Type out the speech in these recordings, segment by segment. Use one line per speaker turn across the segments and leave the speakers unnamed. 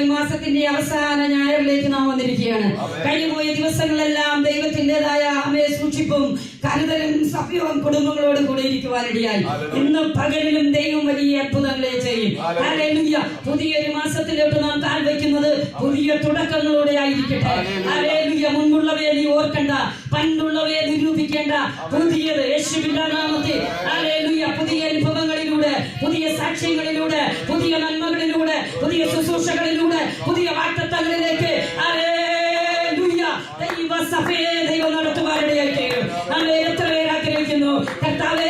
ഈ മാസത്തിന്റെ അവസാന ഞായറിലേക്ക് നാം വന്നിരിക്കുകയാണ്. കഴിഞ്ഞുപോയ ദിവസങ്ങളെല്ലാം ദൈവത്തിന്റേതായ അമ്മയെ സൂക്ഷിപ്പും കരുതലും സഭ്യവും കുടുംബങ്ങളോട് കൂടെ ഇരിക്കുവാനിടയായി ഇന്ന് പകലിലും ദൈവം വലിയ അത്ഭുതങ്ങളെ ചെയ്യും. പുതിയൊരു മാസത്തിലോട്ട് നാം താൽ വെക്കുന്നത് പുതിയ തുടക്കങ്ങളോടെ ആയിരിക്കട്ടെ. മുൻപുള്ളവയെ നീ ഓർക്കണ്ട. പണ്ടുള്ളവയെ നിരൂപിക്കേണ്ട. പുതിയത് യേശുവിന്റെ നാമത്തെ പുതിയ പുതിയ സാക്ഷ്യങ്ങളിലൂടെ പുതിയ നന്മകളിലൂടെ പുതിയ ശുശ്രൂഷകളിലൂടെ പുതിയ വാക്തത്വങ്ങളിലേക്ക് ദൈവ സഭയെ ദൈവം നടത്തുവാരുടെ നമ്മൾ എത്ര പേര് ആഗ്രഹിക്കുന്നു? കർത്താവെ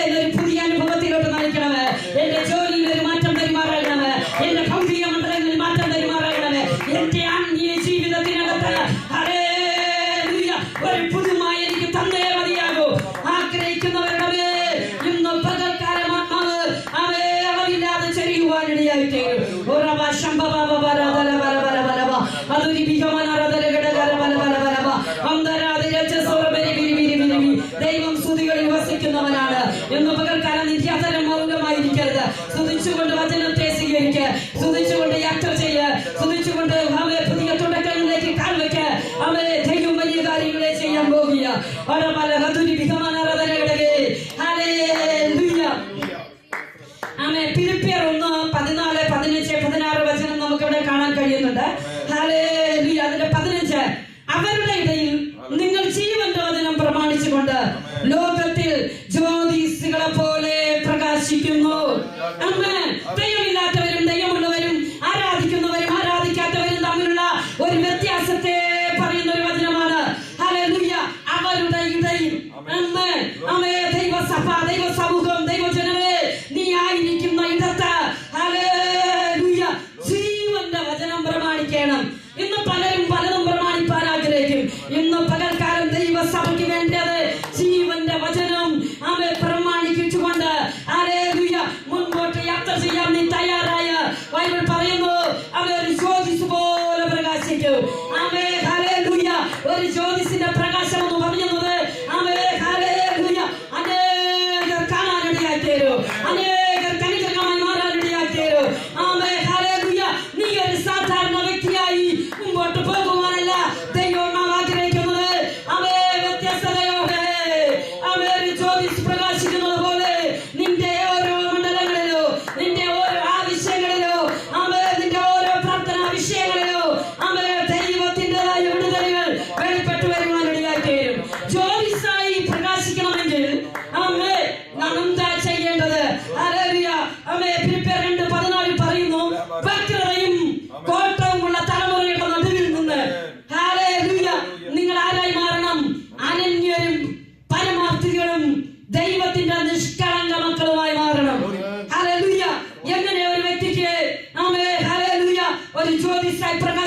entrou e para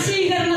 是一个。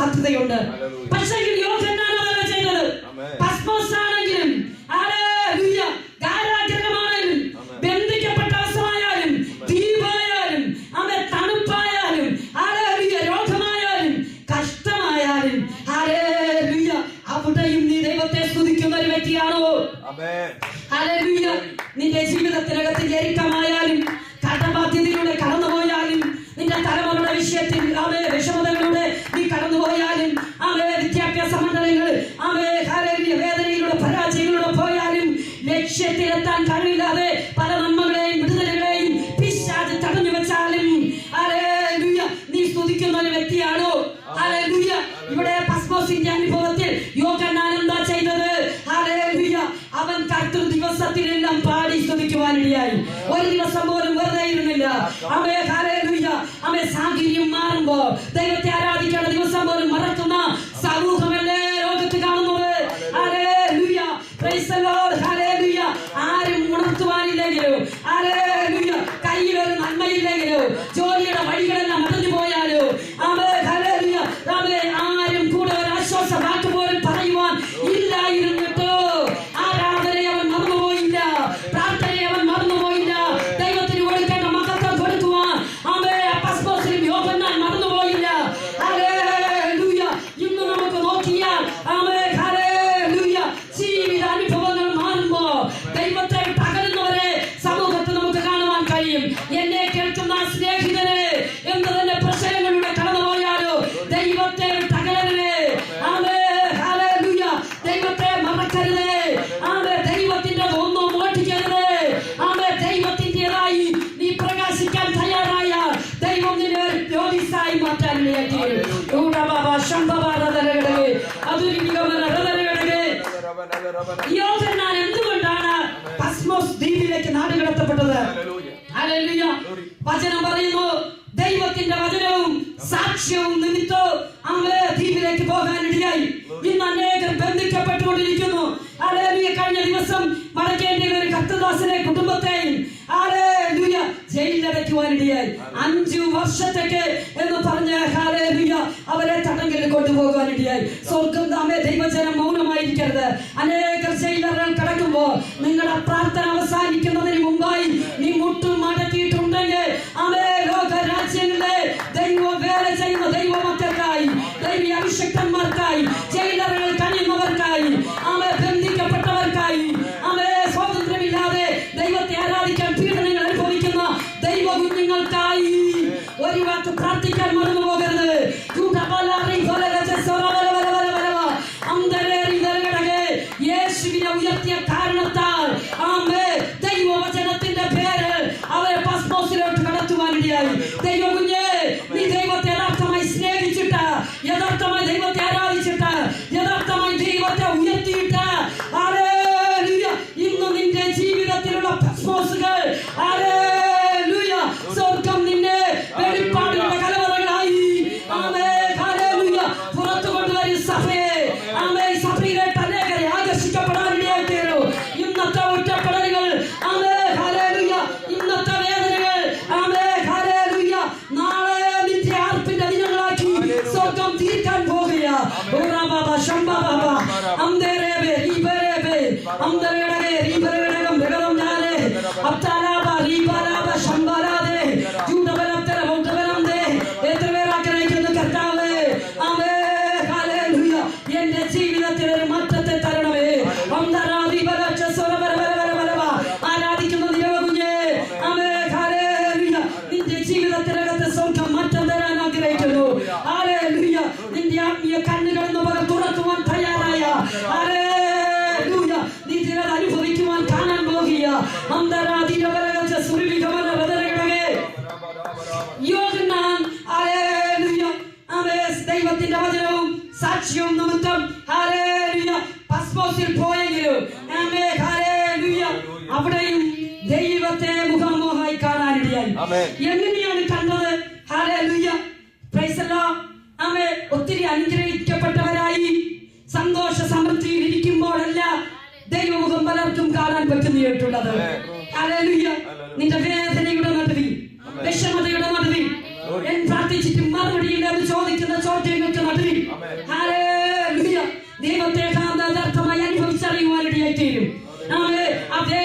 സാധ്യതയുണ്ട്. ദൈവത്തെ ആരാധിക്കേണ്ട ദിവസം യോജന എന്തുകൊണ്ടാണ് കസ്മോസ് ദ്വീപിലേക്ക്
നാട്
കടത്തപ്പെട്ടത്? വചനം പറയുന്നു ദൈവത്തിന്റെ വചനവും സാക്ഷ്യവും നിമിത്തം അങ്ങ് ദ്വീപിലേക്ക് പോകാനിടയായി ഇന്ന് അനേകർ ബന്ധിക്കപ്പെട്ടുകൊണ്ടിരിക്കുന്നു. കഴിഞ്ഞ ദിവസം മടക്കേണ്ടി ഒരു കത്തദാസനെ കുടുംബത്തെയും ജയിലിലടയ്ക്കുവാനിടയായി അഞ്ചു വർഷത്തേക്ക് എന്ന് പറഞ്ഞ അവരെ തടങ്കലിൽ കൊണ്ടുപോകാനിടയായി സ്വർഗം ദൈവജനം മൗനം കണ്ണുകളെന്ന് പകർ തുറക്കുവാൻ തയ്യാറായ അനുഭവിക്കുവാൻ കാണാൻ പോകിയ ദൈവത്തിന്റെ വചനവും സാക്ഷിയും നിമിത്തം അനുഗ്രഹിക്കപ്പെട്ടവരായി സന്തോഷ സമൃദ്ധിയിൽ ഇരിക്കുമ്പോഴല്ല ദൈവമുഖം പലർക്കും കാണാൻ പറ്റുന്നതായിട്ടുള്ളത്. നിന്റെ വേദനയുടെ നടുവിൽ വിഷമതയുടെ നടുവിൽ ഞാൻ പ്രാർത്ഥിച്ചിട്ട് മറുപടിയില്ല എന്ന് ചോദിക്കുന്ന ചോദ്യങ്ങൾക്ക് നടുവിൽ ദൈവത്തെ കാന്തർത്ഥമായി അനുഭവിച്ചറിയുവാനിടയായി തീരും നമ്മൾ അതേ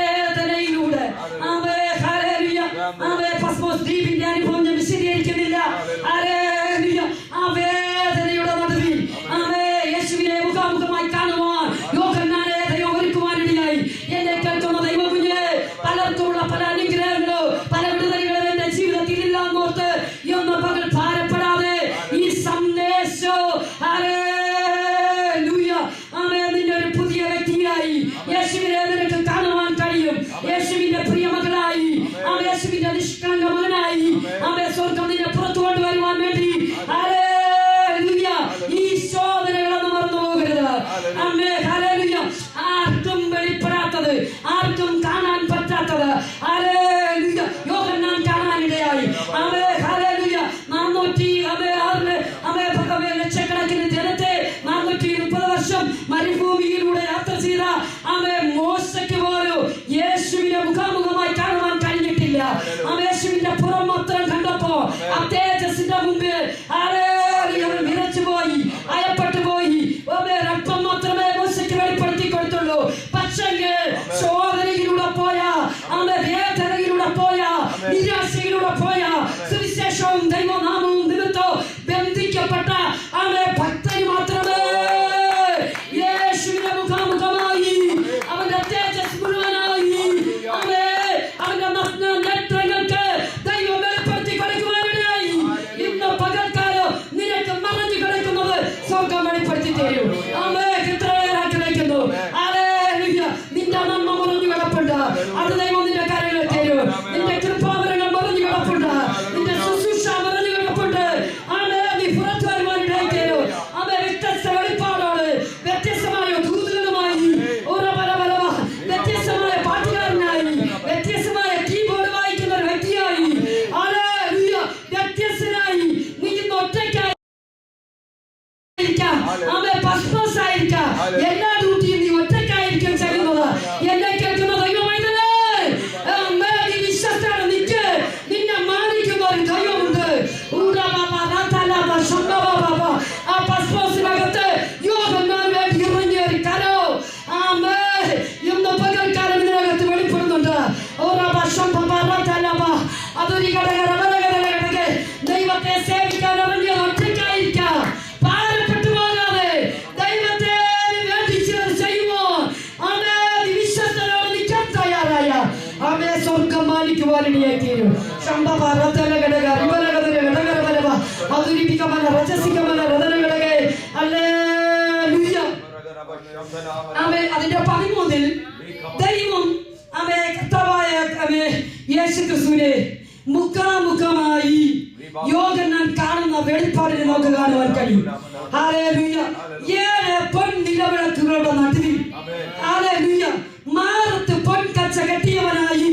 ചകട്ടിയവനായി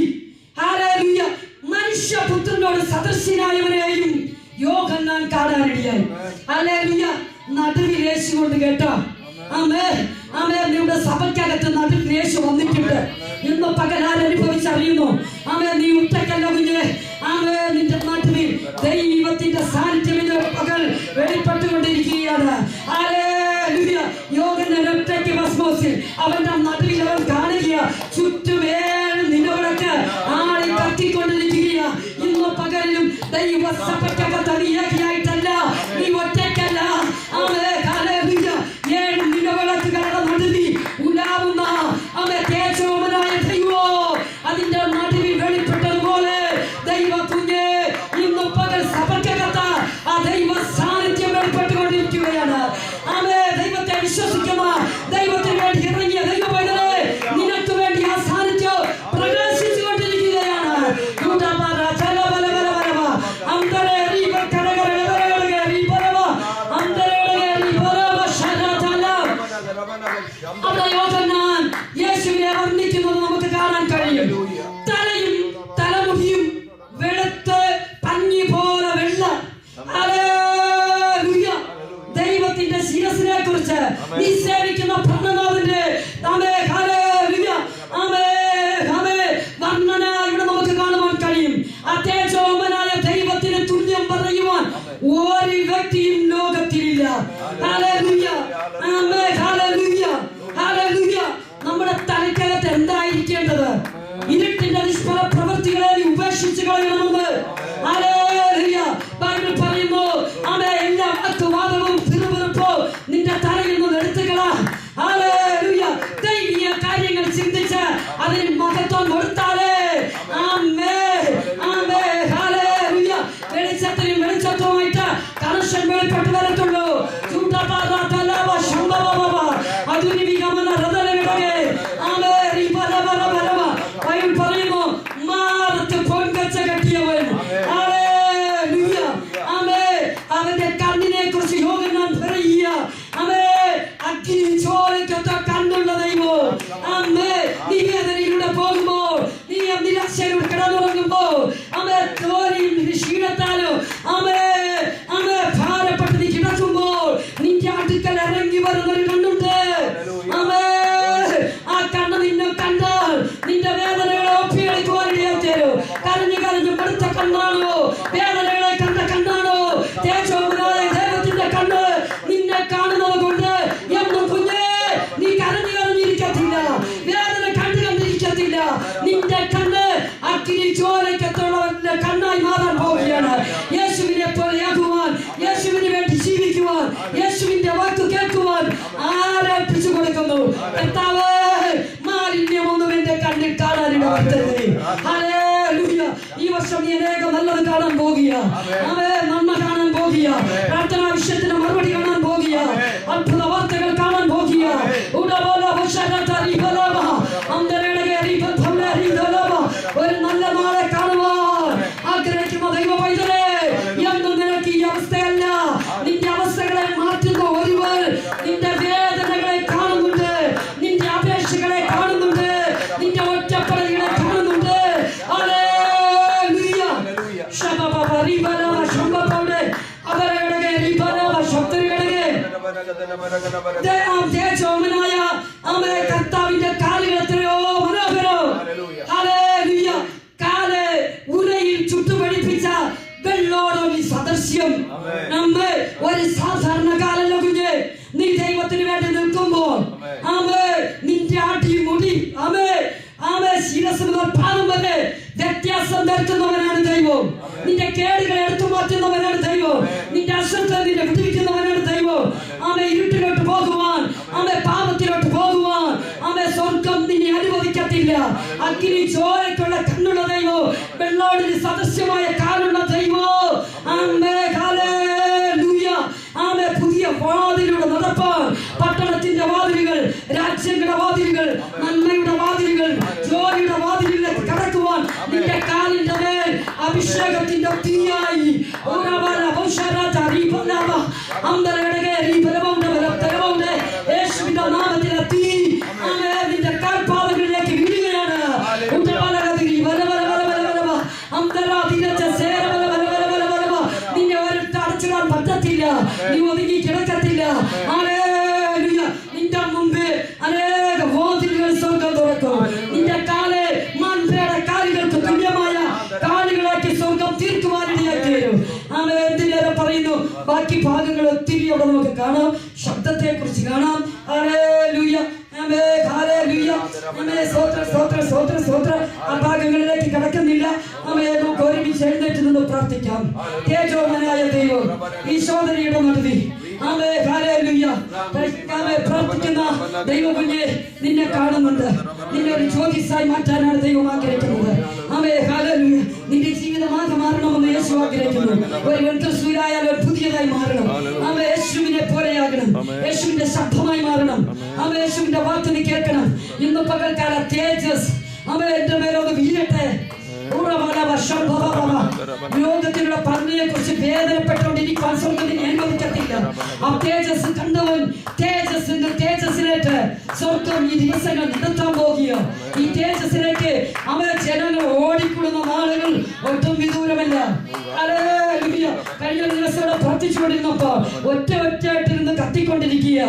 മനുഷ്യപുത്രനോട് സദൃശ്യനായവനെയും യോഗന്നാൻ കാണാനിടയായി. അലേലിയ നടുവിൽ യേശു കൊണ്ട് കേട്ടോ. ആമേ ആമേ നിങ്ങളുടെ സഭയ്ക്കകത്ത് നടുവിൽ യേശു വന്നിട്ടുണ്ട്. ഇന്ന് പകരാൻ അനുഭവിച്ചറിയുന്നു? ആമേ നീ ഉത്തക്കല്ല കുഞ്ഞെ. ആമേ നിന്റെ നാട്ടുവിൽ ദൈവത്തിന്റെ സാന്നിധ്യം ഇന്ന് പകൽ വെളിപ്പെട്ടുകൊണ്ടിരിക്കുകയാണ്. അലേലിയ യോഗന്റെ ഒറ്റയ്ക്ക് വസ്മോസിൽ അവന്റെ നടുവിൽ ചുറ്റുപേരും നിലവിളക്ക് ആളെ കത്തിക്കൊണ്ടിരിക്കുക ഇന്ന് പകലിലും ദൈവ സഭയ്ക്കൊക്കെ തടിയാക്കി Hallelujah. ഈ വർഷം നീ അനേകം നല്ലത് കാണാൻ പോകുക അവേ നന്മ കാണാൻ പോകുക പ്രാർത്ഥനാ വിഷയത്തിന് മറുപടി കാണാൻ പോകുക അത്ഭുത വാർത്തകൾ കാണാൻ പോകുക ഉടപോലെ അന്തരേ ചോമനായ നമ്മുടെ കർത്താവിന്റെ കാലുകൾ എത്രയോ മനോഹരോ. കാൽ ഉരയിൽ ചുട്ടുപടിപ്പിച്ച വെള്ളോടൊരു സദൃശ്യം. നമ്മെ ഒരു സാധാരണക്കാരല്ല കുഞ്ഞ്. നീ ദൈവത്തിന് വേണ്ടി നിൽക്കുമ്പോൾ ആമേ നിന്റെ ആട്ടി മുടി. ആമേ ആമേ ശിരസ് മുതൽ പാദം വരെ വ്യത്യാസം വരുത്തുന്നവനാണ് ദൈവം. നിന്റെ കേടുകൾ എടുത്തു മാറ്റുന്നവനാണ് ദൈവം നിന്റെ അശ്രദ്ധ നിന്നെ വിടുവിക്കുന്നവനാണ് പറയുന്നു ആമേ ഇരുട്ടിലോട്ട് പോകുവാൻ ആമേ പാപത്തിലോട്ട് പോകുവാൻ ആമേ സ്വർഗം നിന്നെ അനുവദിക്കത്തില്ല. അഗ്നി ചോരയ്ക്കുള്ള കണ്ണുള്ള ദൈവോ വെള്ളോടിന് സദസ്യമായ കാലുള്ള ദൈവോ. ആമേ ആമേ പുതിയ വാതിലൂടെ നടപ്പാൻ പട്ടണത്തിന്റെ വാതിലുകൾ രാജ്യങ്ങളുടെ വാതിലുകൾ നന്മയുടെ വാതിലുകൾ ജോലിയുടെ വാതിലുകളിലേക്ക് കടക്കുക ninda kali ndame abhishekam ninda tiyai ora bala boshara tari bala amdara gadage ri bala കാണാം ശബ്ദത്തെ കുറിച്ച് കാണാം ഭാഗങ്ങളിലേക്ക് കടക്കുന്നില്ല. അമ്മയെ നമുക്ക് ഒരുമിച്ച് എഴുന്നേറ്റ് നിന്ന് പ്രാർത്ഥിക്കാം. തേജോമനായ ദൈവം ഈ ശോധനയുടെ പ്രാർത്ഥിക്കുന്ന ദൈവകുഞ്ഞെ നിന്നെ കാണുന്നുണ്ട്. നിന്നെ ഒരു ജ്യോതിസായി മാറ്റാനാണ് ദൈവം ആഗ്രഹിക്കുന്നത്. അമ്മേ ഹല്ലേലൂയ. നിന്റെ ജീവിതമാകെ മാറണമെന്ന് യേശു ആഗ്രഹിക്കുന്നു. ഒരു വെന്തസൂരായാൽ ഒരു പുതിയതായി മാറണം. അവ യേശുവിനെ പോലെയാകണം. യേശുവിന്റെ ശബ്ദമായി മാറണം. അവ യേശുവിന്റെ വാക്ക് നീ കേൾക്കണം. ഇന്ന് പകൽക്കാല തേജസ്. അവ എന്റെ മേലോട് വീഴട്ടെ. ലോകത്തിലുള്ള പന്നിയെ കുറിച്ച് വേദനപ്പെട്ടുകൊണ്ടിരിക്കാൻ സ്വർഗത്തിന് അനുവദിക്കത്തില്ല. ആ തേജസ് കണ്ടവൻ തേജസ്സിന്റെ തേജസ്സിലേക്ക് സ്വർഗം ഈ ദിവസങ്ങൾ നടത്താൻ പോകുക ഈ തേജസ്സിലേക്ക് നാളുകൾ ഒട്ടും വിദൂരമല്ല. കഴിഞ്ഞ ദിവസം പ്രാർത്ഥിച്ചുകൊണ്ടിരുന്നപ്പോ ഒറ്റ ഒറ്റയായിട്ടിരുന്ന് കത്തിക്കൊണ്ടിരിക്കുക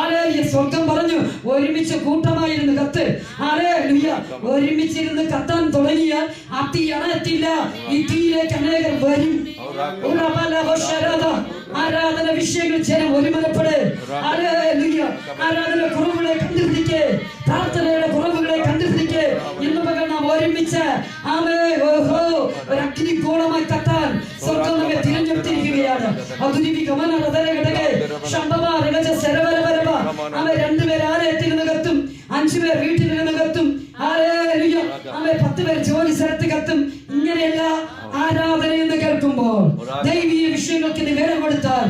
ആലേ സ്വർഗം പറഞ്ഞു ഒരുമിച്ച് കൂട്ടമായിരുന്നു കത്ത്. ആലേ ഒരുമിച്ചിരുന്ന് കത്താൻ തുടങ്ങിയ ആ തീ അണയത്തില്ല. ഈ തീയിലേക്ക് അനേകർ വരും. ആരാധന വിഷയങ്ങൾ ജനം ഒരുമനപ്പെട്. ആരാധന കുറവുകളെ കണ്ടുപിടിക്ക് പ്രാർത്ഥനയുടെ കുറവുകളെ കണ്ടുപിടിക്ക് ഇന്ന് മകൾ നാം ഒരുമിച്ച് ആമേ ഓഹോ ഒരു അഗ്നിഗോളമായി കത്താൻ സ്വർഗം നമ്മെ തിരഞ്ഞെടുത്തിരിക്കുകയാണ്. അതുരിവി ഗമനടകടകെ ശമ്പമാ രഗജ ശരവര വരവ ആമേ രണ്ടുപേർ ആലയത്തിരുന്ന് നികത്തും അഞ്ചുപേർ വീട്ടിലിരുന്ന് കത്തും പത്ത് പേർ ജോലി സ്ഥലത്ത് കത്തും. ഇങ്ങനെയല്ല ആരാധന എന്ന് കേൾക്കുമ്പോൾ ദൈവീയ വിഷയങ്ങൾക്ക് വില കൊടുത്താൽ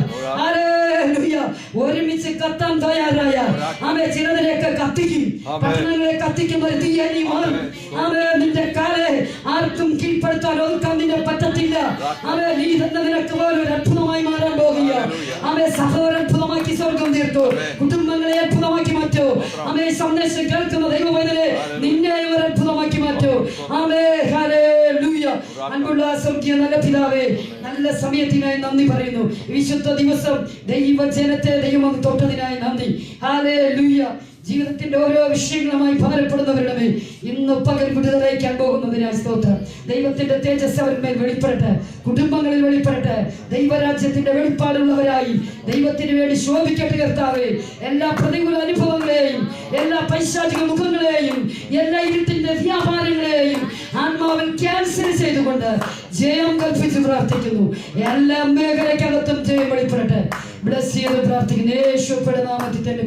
ഒരുമിച്ച് കത്താൻ തയ്യാറായ. ആമേ ചിലതിനെയൊക്കെ കത്തിക്കും. പട്ടണങ്ങളെ കത്തിക്കുന്ന ഒരു തീയായി നീ മാറും. ആമേ നിന്റെ കാലെ ആർക്കും കീഴ്പ്പെടുത്താൻ ഒതുക്കാൻ നിന്നെ പറ്റത്തില്ല. ആമേ നീ തന്നെ നിനക്ക് പോലെ ഒരു അത്ഭുതമായി മാറാൻ പോകുക ആമേ സഹോദരൻ അത്ഭുതമാക്കി സ്വർഗം തീർത്തു കുടുംബങ്ങളെ അത്ഭുതമാക്കി മാറ്റൂ. അമേ സന്ദേശം കേൾക്കുന്ന ദൈവവേദനെ നിന്നെ ഒരു അത്ഭുതമാക്കി മാറ്റൂ. ഹല്ലേലൂയ. അൻപുള്ള സ്വർഗീയ നല്ല പിതാവേ നല്ല സമയത്തിനായി നന്ദി പറയുന്നു. വിശുദ്ധ ദിവസം ദൈവജനത്തെ ദൈവം തൊട്ടതിനായി നന്ദി. ഹല്ലേലൂയ. ജീവിതത്തിന്റെ ഓരോ വിഷയങ്ങളുമായി ഭാരപ്പെടുന്നവരുടെ മേൽ ഇന്ന് പകൽ വിടുതലയക്കാൻ പോകുന്നതിനായി സ്തോത്രം ദൈവത്തിന്റെ തേജസ് അവരുമേൽ വെളിപ്പെടട്ടെ. കുടുംബങ്ങളിൽ വെളിപ്പെടട്ടെ. ദൈവരാജ്യത്തിന്റെ വെളിപ്പാടുള്ളവരായി ദൈവത്തിന് വേണ്ടി ശോഭിക്കട്ടെ കർത്താവേ. എല്ലാ പ്രതികൂല അനുഭവങ്ങളെയും എല്ലാ പൈശാചിക മുഖങ്ങളെയും എല്ലാ ഇരുട്ടിന്റെ വ്യാപാരങ്ങളെയും ആത്മാവിൽ ക്യാൻസൽ ചെയ്തുകൊണ്ട് ജയം കൽപ്പിച്ച് പ്രാർത്ഥിക്കുന്നു. എല്ലാ മേഖലയ്ക്കകത്തും ജയം വെളിപ്പെടട്ടെ. ബ്ലസ് ചെയ്ത് പ്രാർത്ഥിക്കുന്നു. യേശുപ്പെടുന്ന നാമത്തിൽ തന്നെ.